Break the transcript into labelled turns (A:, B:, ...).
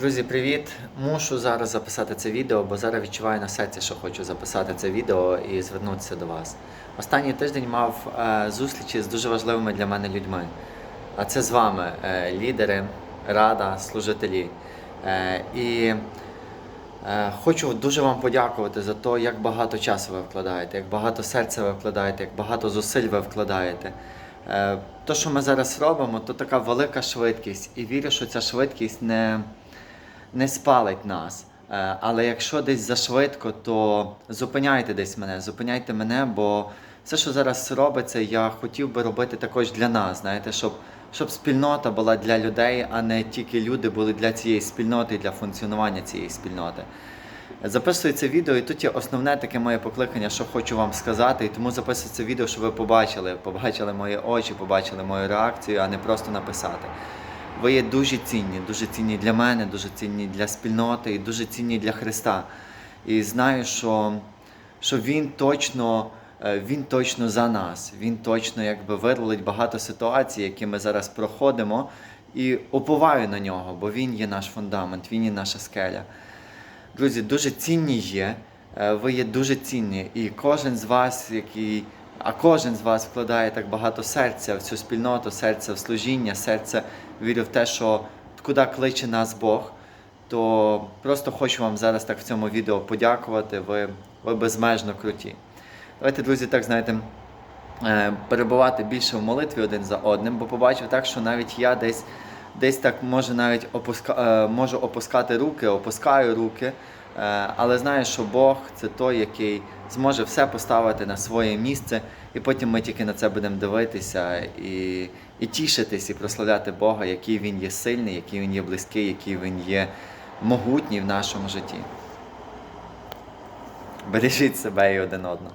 A: Друзі, привіт! Мушу зараз записати це відео, бо зараз відчуваю на серці, що хочу записати це відео і звернутися до вас. Останній тиждень мав е, зустрічі з дуже важливими для мене людьми. А це з вами е, лідери, рада, служителі. Е, і хочу дуже вам подякувати за те, як багато часу ви вкладаєте, як багато серця ви вкладаєте, як багато зусиль ви вкладаєте. Е, То, що ми зараз робимо, то така велика швидкість. І вірю, що ця швидкість не, не спалить нас. Е, Але якщо десь зашвидко, то зупиняйте десь мене, зупиняйте мене, бо все, що зараз робиться, я хотів би робити також для нас, знаєте, щоб, щоб спільнота була для людей, а не тільки люди були для цієї спільноти для функціонування цієї спільноти. Записую це відео, і тут є основне таке моє покликання, що хочу вам сказати. І тому записую це відео, щоб ви побачили, побачили мої очі, побачили мою реакцію, а не просто написати. Ви є дуже цінні, дуже цінні для мене, дуже цінні для спільноти і дуже цінні для Христа. І знаю, що, що Він точно. е, Він точно за нас, він точно якби вирулить багато ситуацій, які ми зараз проходимо, і уповаю на нього, бо він є наш фундамент, він є наша скеля. Друзі, дуже цінні є. е, Ви є дуже цінні. І кожен з вас, який, а кожен з вас вкладає так багато серця в цю спільноту, серця в служіння, серця вірю в те, що куди кличе нас Бог. То просто хочу вам зараз так в цьому відео подякувати. Ви, ви безмежно круті. Давайте, друзі, так знаєте, е, перебувати більше в молитві один за одним, бо побачив так, що навіть я десь, десь так може навіть опуска, е, можу опускати руки, опускаю руки. Е, Але знаю, що Бог це той, який зможе все поставити на своє місце, і потім ми тільки на це будемо дивитися і, і тішитись, і прославляти Бога, який Він є сильний, який Він є близький, який Він є могутній в нашому житті. Бережіть себе і один одного.